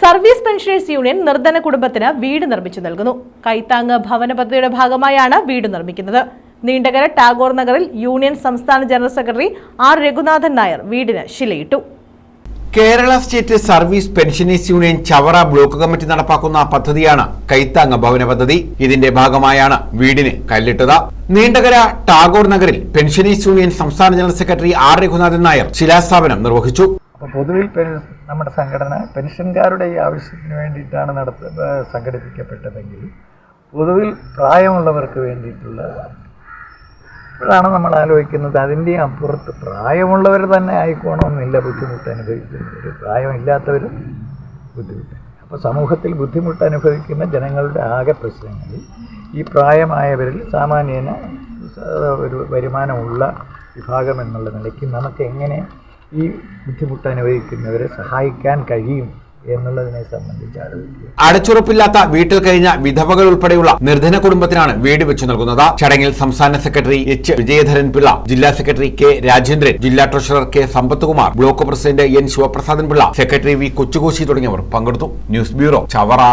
Service pensioners union നിർധന കുടുംബത്തിന് വീട് നിർമ്മിച്ചു നൽകുന്നു. കൈത്താങ് ഭവന പദ്ധതിയുടെ ഭാഗമായാണ് വീട് നിർമ്മിക്കുന്നത്. നീണ്ടകര ടാഗോർ നഗറിൽ യൂണിയൻ സംസ്ഥാന general secretary R Raghunathan Nair വീടിന് ശിലയിട്ടു. Kerala state service pensioners union Chavara block committee നടപ്പാക്കുന്ന പദ്ധതിയാണ് കൈത്താങ്ങ ഭവന പദ്ധതി. ഇതിന്റെ ഭാഗമായാണ് വീടിന് കല്ലിട്ടത്. നീണ്ടകര ടാഗോർ നഗറിൽ പെൻഷനേഴ്സ് യൂണിയൻ സംസ്ഥാന general secretary R Raghunathan Nair ശിലാസ്ഥാപനം നിർവഹിച്ചു. പൊതുവിൽ നമ്മുടെ സംഘടന പെൻഷൻകാരുടെ ഈ ആവശ്യത്തിന് വേണ്ടിയിട്ടാണ് നടത്ത സംഘടിപ്പിക്കപ്പെട്ടതെങ്കിൽ പൊതുവിൽ പ്രായമുള്ളവർക്ക് വേണ്ടിയിട്ടുള്ള ഇപ്പോഴാണ് നമ്മൾ ആലോചിക്കുന്നത് അതിന്റെ അപ്പുറത്ത് പ്രായമുള്ളവർ തന്നെ ആയിക്കോണമെന്നില്ല ബുദ്ധിമുട്ട് അനുഭവിക്കുന്നവർ. പ്രായമില്ലാത്തവരും ബുദ്ധിമുട്ട്. അപ്പോൾ സമൂഹത്തിൽ ബുദ്ധിമുട്ട് അനുഭവിക്കുന്ന ജനങ്ങളുടെ ആകെ പ്രശ്നങ്ങളിൽ ഈ പ്രായമായവരിൽ സാമാന്യേന ഒരു വരുമാനമുള്ള വിഭാഗം എന്നുള്ള നിലയ്ക്ക് നമുക്ക് എങ്ങനെ ഈ ബുദ്ധിമുട്ട് അനുഭവിക്കുന്നവരെ സഹായിക്കാൻ കഴിയും എന്നുള്ളതിനെ സംബന്ധിച്ച് അടച്ചുറപ്പില്ലാത്ത വീട്ടിൽ കഴിഞ്ഞ വിധവകൾ ഉൾപ്പെടെയുള്ള നിർധന കുടുംബത്തിനാണ് വീട് വെച്ചു നൽകുന്നത്. ചടങ്ങിൽ സംസ്ഥാന സെക്രട്ടറി എച്ച്. വിജയധരൻ പിള്ള ജില്ലാ സെക്രട്ടറി കെ. രാജേന്ദ്രൻ ജില്ലാ treasurer K. Sampathkumar block president N. Sivaprasadan Pillai secretary V. Kochukoshi തുടങ്ങിയവർ പങ്കെടുത്തു. News bureau Chavara.